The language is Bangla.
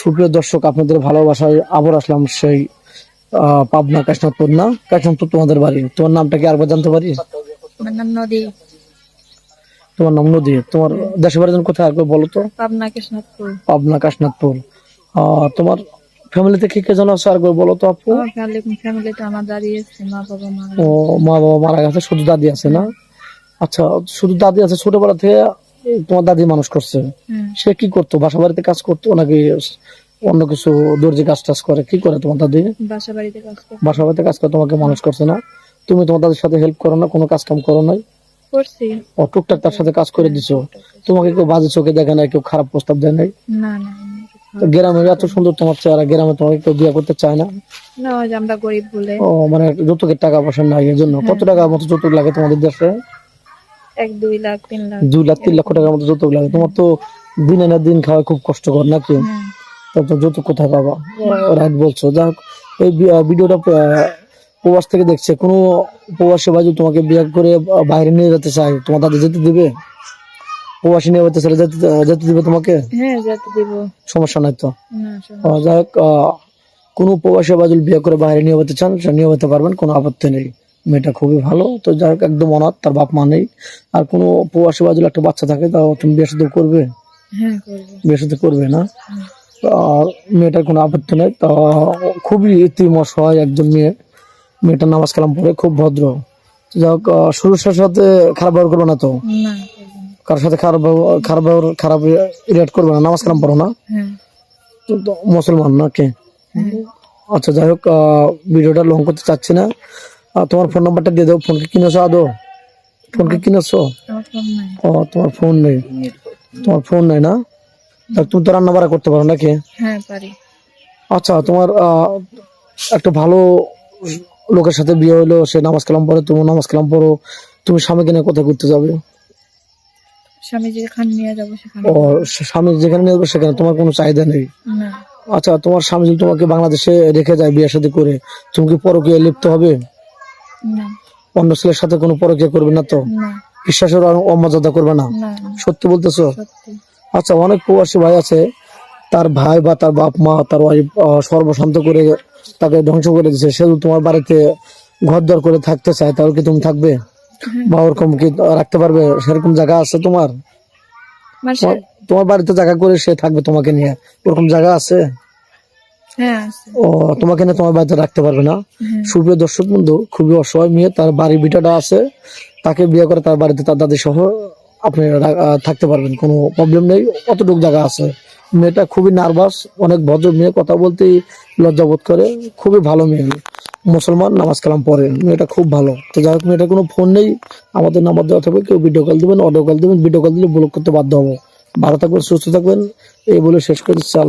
সুপ্রিয় দর্শক আপনাদের ভালোবাসায় আবার আসলাম সেই পাবনা কাশনাথপুর না কাশনাথপুর তোমাদের বাড়ি। তোমার নামটা কি আরেকবার জানতে পারি? আমার নাম নদী। তোমার নাম নদী। তোমার দেশের বাড়ি কোথায় আরেকবার বলো তো? পাবনা কৃষ্ণপুর পাবনা কাশনাথপুর তোমার ফ্যামিলিতে কে কে জন আছে আরেকবার বলো তো আপু? ফ্যামিলিতে আমার দাঁড়িয়েছে মা বাবা মা ও মা বাবা মারা গেছে শুধু দাদি আছে না? আচ্ছা শুধু দাদি আছে ছোটবেলা থেকে তোমার দাদি মানুষ করছে। সে কি করতো? বাসা বাড়িতে কাজ করতো নাকি অন্য কিছু দর্জি কাজ টাজ করে? কি করে তোমার দাদি? বাসা বাড়িতে কাজ করে। বাসা বাড়িতে কাজ করে তোমাকে মানুষ করছে না? তুমি তোমার দাদির সাথে হেল্প করো না কোনো কাজ কাম করো নাই? করছি। ও টুকটাক তার সাথে কাজ করে দিছো। তোমাকে কেউ বাজে চোখে দেখে নাই কেউ খারাপ প্রস্তাব দেয় নাই? না না গ্রামে এত সুন্দর তোমার চেহারা গ্রামে তোমাকে কেউ বিয়ে করতে চায় না? না আমরা গরিব বলে। ও মানে যৌতুকের টাকা পয়সা নাই এর জন্য। কত টাকা মতো যৌতুক লাগে তোমাদের দেশে? এক দুই লাখ তিন লাখ। দুই লাখ তিন লক্ষ টাকার মতো যৌতুক লাগে। তোমার তো দিনে খাওয়া খুব কষ্টকর নাকি? তো যৌতুক কোথায় পাবা? রাইট বলছো। যাক এই ভিডিওটা প্রবাস থেকে দেখছে। কোনো প্রবাসী বাজু তোমাকে বিয়ে করে বাইরে নিয়ে যেতে চায়? তোমার দাদি যেতে দিবে? প্রবাসী নিয়ে যেতে চাইলে যেতে দিবে তোমাকে? হ্যাঁ যেতে দিব। সমস্যা নাই তো? যাই হোক কোনো প্রবাসী বাজুল বিয়ে করে বাইরে নিয়ে যেতে চান নিয়ে যেতে পারবেন কোনো আপত্তি নেই। মেয়েটা খুবই ভালো। তো যাই হোক একদম অনাথ তার বাপ মা নেই। আর কোনো প্রবাসী বাজুল একটা বাচ্চা থাকে তাও তুমি বিয়ে সাথে করবে? হ্যাঁ বিয়ে সাথে করবে না? আর মেয়েটার কোনো আপত্তি নেই তা খুবই ইতিম অসহায় একজন মেয়ে। মেয়েটার নামাজ কালাম পড়ে খুব ভদ্র। যাই হোক আহ, সুরক্ষার সাথে খারাপ ব্যবহার করবে না তো? না কারোর সাথে খারাপ ব্যবহার খারাপ ব্যবহার খারাপ রিয়েক্ট করবে না? নামাজ কালাম পড়ো না? হ্যাঁ। মুসলমান নাকি হ্যাঁ। আচ্ছা যাই হোক ভিডিওটা লং করতে চাচ্ছি না। তোমার ফোন নাম্বারটা দিয়ে দাও। ফোন কি কিনেছো আদৌ? ফোন কি কিনেছো? ও তোমার ফোন নেই। তোমার ফোন নেই না? তুমি তো রান্না বাড়া করতে পারো নাকি? হ্যাঁ পারি। আচ্ছা তোমার একটা ভালো লোকের সাথে বিয়ে হলো সে নামাজ কালাম পড়ে তুমি নামাজ কালাম পড়ো। তুমি স্বামীকে নিয়ে কোথায় ঘুরতে যাবে? স্বামী যেখানে নিয়ে যাব সেখানে। ও স্বামী যেখানে নিয়ে যাবে সেখানে তোমার কোনো চাহিদা নেই? আচ্ছা তোমার স্বামী যদি তোমাকে বাংলাদেশে রেখে যায় বিয়ে সাথে করে তুমি কি পরকে লিপ্ত হবে? অন্য ছেলের সাথে কোনো পরকে করবে না তো? বিশ্বাসের অমর্যাদা করবে না? সত্যি বলতেছো? আচ্ছা অনেক প্রবাসী ভাই আছে তার ভাই বা তার বাপ মা তার ওয়াইফ সর্বশান্ত করে তাকে ধ্বংস করে দিচ্ছে সে তোমার বাড়িতে ঘর দর করে থাকতে চায় তাহলে কি তুমি থাকবে? বা ওরকম কি রাখতে পারবে? সেরকম জায়গা আছে তোমার? তোমার- বাড়িতে জায়গা করে সে থাকবে তোমাকে নিয়ে। ওরকম জায়গা হ্যাঁ আছে? ও তোমাকে না তোমার বাড়িতে রাখতে পারবে না। হ্যাঁ। সুপ্রিয় দর্শক বন্ধু খুবই অসহায় মেয়ে তার বাড়ি ভিটাটা আছে। তাকে বিয়ে করে তার বাড়িতে তার দাদি সহ আপনি থাকতে পারবেন কোনো প্রবলেম নেই। অতটুকু জায়গা আছে। মেয়েটা খুবই নার্ভাস অনেক ভদ্র মেয়ে কথা বলতে লজ্জা বোধ করে। খুবই ভালো মেয়ে। মুসলমান নামাজ কালাম পড়ে। মেয়েটা খুব ভালো। তো যাই হোক মেয়েটা কোনো ফোন নেই। আমাদের নাম্বার দেওয়া থাকবে কেউ ভিডিও কল দিবেন অডিও কল দিবেন ভিডিও কল দিলে ব্লক করতে বাধ্য হব। ভালো থাকবেন সুস্থ থাকবেন। এই বলে শেষ করে আল্লাহ